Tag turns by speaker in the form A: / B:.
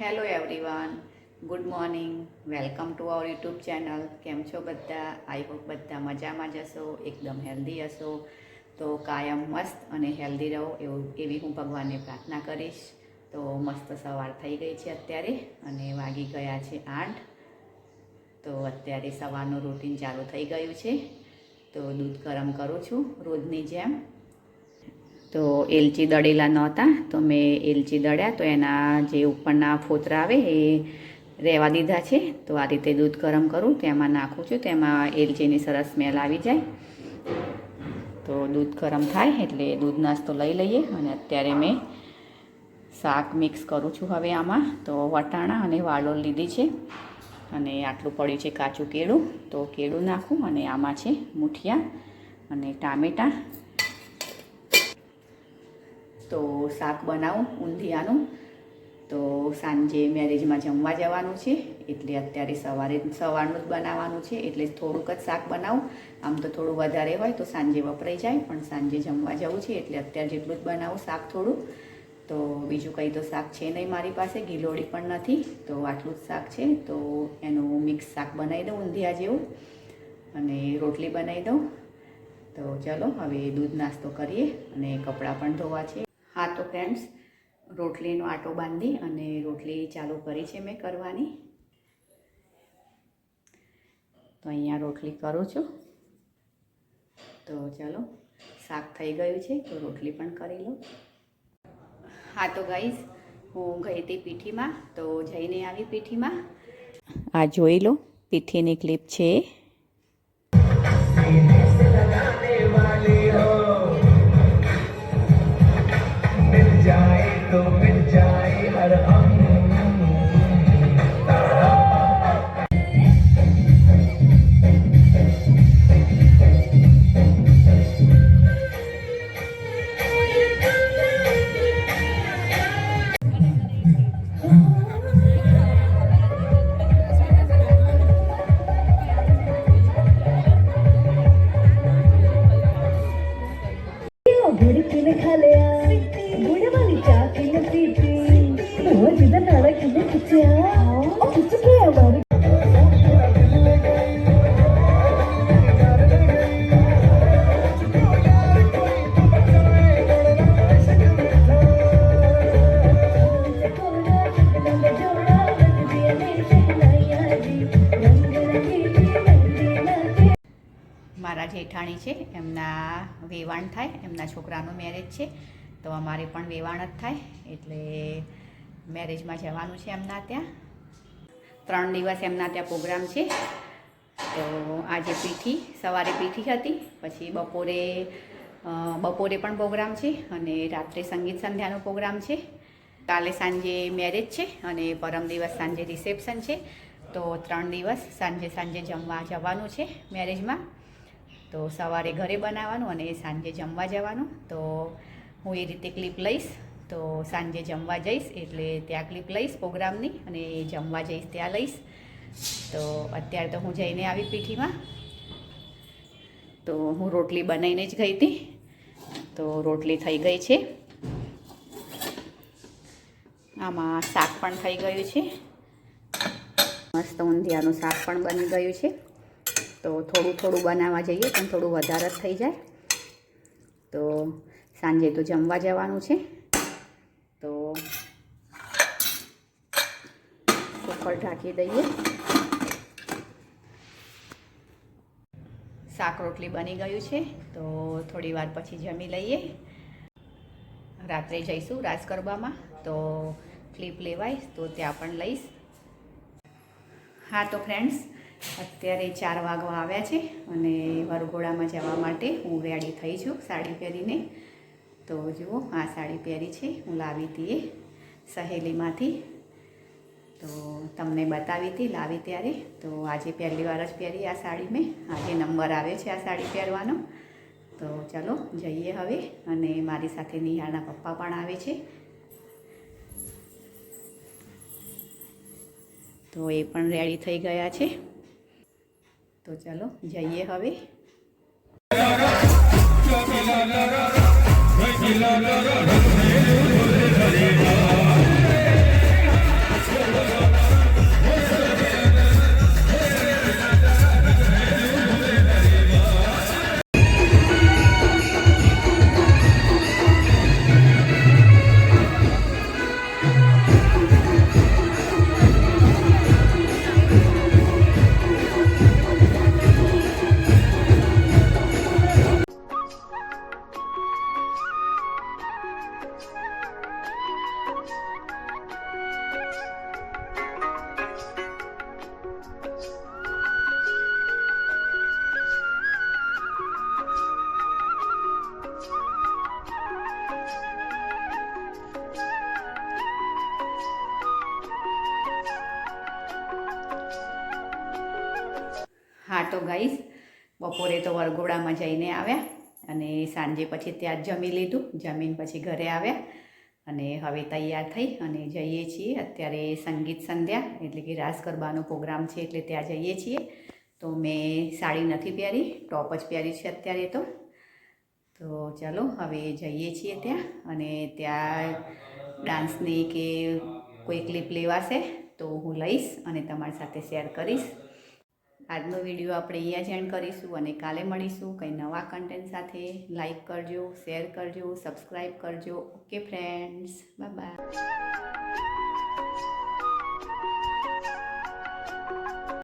A: Hello everyone good morning welcome to our YouTube channel કેમ છો બધા? આઈ હોપ બધા મજામાં જ હશો, એકદમ હેલ્ધી હશો. તો કાયમ મસ્ત અને હેલ્ધી રહો એવું, એવી હું ભગવાનને પ્રાર્થના કરીશ. તો મસ્ત સવાર થઈ ગઈ છે અત્યારે અને વાગી ગયા છે આઠ. તો અત્યારે સવારનું રૂટીન ચાલુ થઈ ગયું છે. તો દૂધ ગરમ કરું છું, રોજની જેમ. તો એલચી દળેલા નહોતા, તો મેં એલચી દળ્યા તો એના જે ઉપરના ફોતરા આવે એ રહેવા દીધા છે. તો આ રીતે દૂધ ગરમ કરું તેમાં નાખું છું તેમાં એલચીની સરસ સ્મેલ આવી જાય. તો દૂધ ગરમ થાય એટલે દૂધ નાસ્તો લઈ લઈએ અને અત્યારે મેં શાક મિક્સ કરું છું હવે આમાં. તો વટાણા અને વાલોળ લીધી છે અને આટલું પડ્યું છે કાચું કેળું. તો કેળું નાખું અને આમાં છે મૂઠિયા અને ટામેટાં. તો શાક બનાવું ઊંધિયાનું તો સાંજે મેરેજમાં જમવા જવાનું છે, એટલે અત્યારે સવારે સવારનું જ બનાવવાનું છે, એટલે થોડુંક જ શાક બનાવું. આમ તો થોડું વધારે હોય તો સાંજે વપરાઈ જાય, પણ સાંજે જમવા જવું છે, એટલે અત્યારે જેટલું જ બનાવું શાક થોડું. તો બીજું કંઈ તો શાક છે નહીં મારી પાસે, ગીલોડી પણ નથી, તો આટલું જ શાક છે. તો એનું મિક્સ શાક બનાવી દઉં, ઊંધિયા જેવું, અને રોટલી બનાવી દઉં. તો ચલો, હવે દૂધ નાસ્તો કરીએ, અને કપડાં પણ ધોવા છે. ફ્રેન્ડ્સ રોટલીનો આટો બાંધી અને રોટલી ચાલુ કરી છે મેં કરવાની. તો અહીંયા રોટલી કરું છું. તો ચાલો, શાક થઈ ગયું છે, તો રોટલી પણ કરી લો હા, તો ગાઈઝ હું ગઈ હતી પીઠીમાં, તો જઈને આવી પીઠીમાં. આ જોઈ લો, પીઠીની ક્લિપ છે.
B: go, Pinjai,
A: Adam. જેઠાણી છે, એમના વેવાણ થાય, એમના છોકરાનું મેરેજ છે, તો અમારે પણ વેવાણ જ થાય, એટલે મેરેજમાં જવાનું છે એમના ત્યાં. ત્રણ દિવસ એમના ત્યાં પ્રોગ્રામ છે, તો આજે પીઠી, સવારે પીઠી હતી, પછી બપોરે બપોરે પણ પ્રોગ્રામ છે, અને રાત્રે સંગીત સંધ્યાનો પ્રોગ્રામ છે. કાલે સાંજે મેરેજ છે, અને પરમ દિવસ સાંજે રિસેપ્શન છે, તો ત્રણ દિવસ સાંજે સાંજે જમવા જવાનું છે મેરેજમાં તો સવારે ઘરે બનાવવાનું અને સાંજે જમવા જવાનું. તો હું એ રીતે ક્લિપ લઈશ. તો સાંજે જમવા જઈશ એટલે ત્યાં ક્લિપ લઈશ પ્રોગ્રામની અને જમવા જઈશ ત્યાં લઈશ. તો અત્યારે તો હું જઈને આવી પીઠીમાં. તો હું રોટલી બનાવીને જ ગઈ હતી. તો રોટલી થઈ ગઈ છે. આમાં શાક પણ થઈ ગયું છે. મસ્ત ઊંધિયાનું શાક પણ બની ગયું છે. તો થોડું થોડું બનાવવા જઈએ પણ થોડું વધારે જ થઈ જાય. તો સાંજે તો જમવા જવાનું છે. તો કુકર ઢાંકી દઈએ. શાક રોટલી બની ગયું છે. તો થોડી વાર પછી જમી લઈએ. રાત્રે જઈશું રાસ ગરબામાં. તો ક્લિપ લેવાય તો ત્યાં પણ લઈશ. હા, તો ફ્રેન્ડ્સ અત્યારે ચાર વાગવા આવ્યા છે અને વરઘોડામાં જવા માટે હું રેડી થઈ છું સાડી પહેરીને. તો જુઓ, આ સાડી પહેરી છે, હું લાવી હતી એ સહેલીમાંથી. તો તમને બતાવી હતી, લાવી ત્યારે. તો આજે પહેલી વાર જ પહેરી આ સાડી મેં. આજે નંબર આવ્યો છે આ સાડી પહેરવાનો. તો ચલો, જઈએ હવે. અને મારી સાથે નિહાળના પપ્પા પણ આવે છે. તો એ પણ રેડી થઈ ગયા છે. તો ચલો જઈએ હવે તો ગઈશ બપોરે તો વરઘોડામાં જઈને આવ્યા અને સાંજે પછી ત્યાં જમી લીધું. જમીન પછી ઘરે આવ્યા અને હવે તૈયાર થઈ અને જઈએ છીએ. અત્યારે સંગીત સંધ્યા એટલે કે રાસ ગરબાનો પ્રોગ્રામ છે એટલે ત્યાં જઈએ છીએ. તો મેં સાડી નથી પહેરી, ટોપ જ પહેરી છે અત્યારે તો. તો ચાલો, હવે જઈએ છીએ ત્યાં અને ત્યાં ડાન્સની કે કોઈ ક્લિપ લેવાશે તો હું લઈશ અને તમારી સાથે શેર કરીશ. આજનો વીડિયો આપણે અહીંયા જ એન્ડ કરીશું અને કાલે મળીશું. કંઈ નવા કન્ટેન્ટ સાથે લાઈક કરજો શેર કરજો સબસ્ક્રાઈબ કરજો. Okay friends by